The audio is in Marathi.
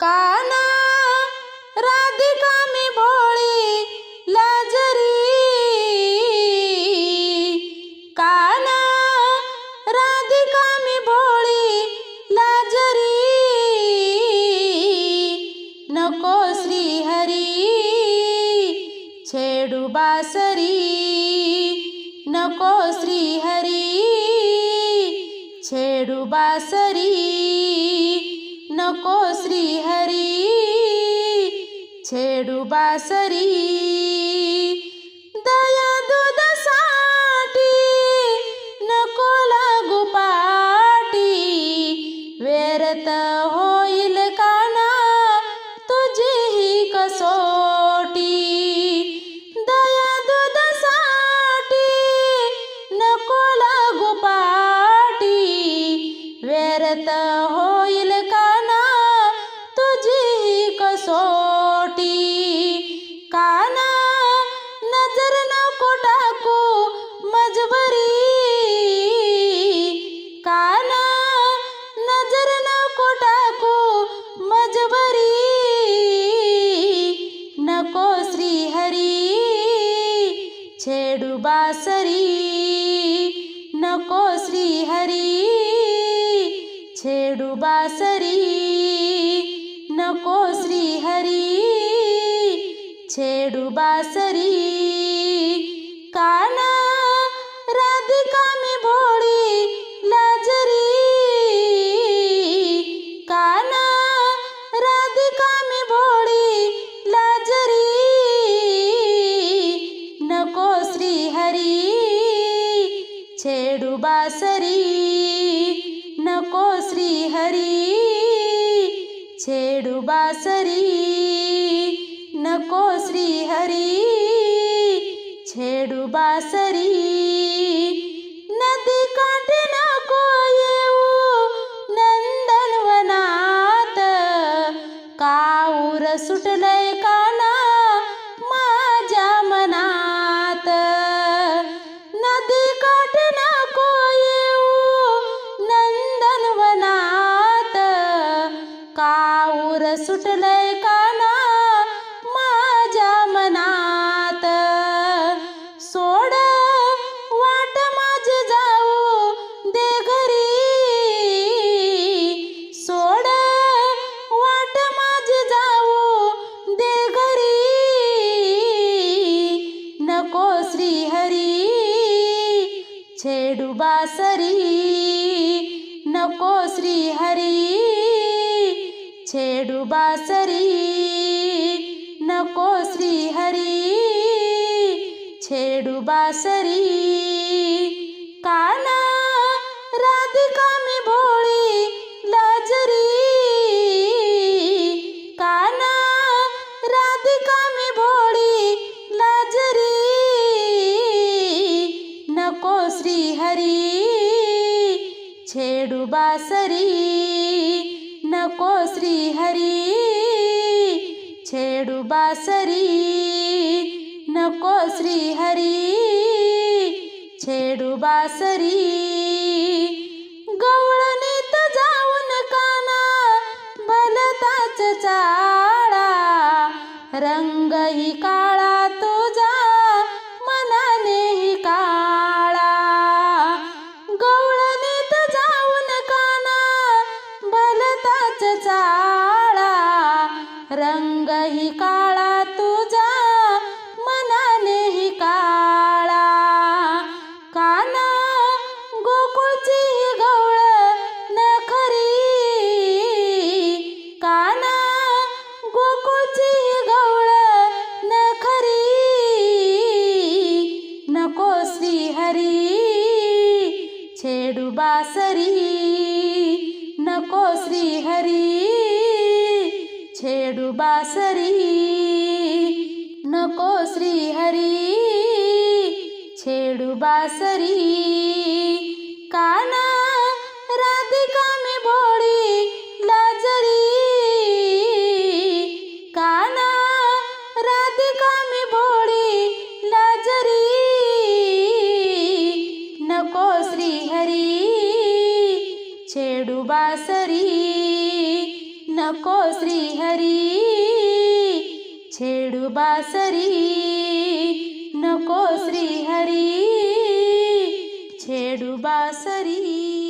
काना राधिका मी भोळी लाजरी. काना राधिका मी भोळी लाजरी. नको श्रीहरी छेडू बासरी. नको श्रीहरी छेडू बासरी. नको श्रीहरी छेडू बासरी दया दुधासाठी नको लागू पाटी वेरत होईल काना तुझी ही कसोटी. दया दुधासाठी नको लागू पाटी वेरत श्रीहरी छेडू बासरी नको श्रीहरी छेडू बासरी बासरी नको श्री हरी छेडू बासरी नको श्रीहरी. छेडू बासरी नदी काठी नको येऊ नंदनवनात. काऊर सुटलंय का सुटलंय काना माझ्या मनात. सोड वाट माझी जाऊ दे घरी. सोड वाट माझी जाऊ दे घरी. नको श्रीहरी छेडू बासरी. नको श्रीहरी. छेडू बासरी नको श्रीहरी. छेडू बासरी काना राधिका मी भोळी लाजरी. काना राधिका मी भोळी लाजरी. नको श्रीहरी छेडू बासरी. नको श्रीहरी छेडू बासरी। नको श्रीहरी छेडू बासरी। गवळणीत जाऊन काना भलताच चाळा रंगही का छेडू बासरी नको श्रीहरी छेडू बासरी नको श्रीहरी छेडू बासरी बासरी नको श्रीहरी. छेडू बासरी नको श्रीहरी. छेडू बासरी.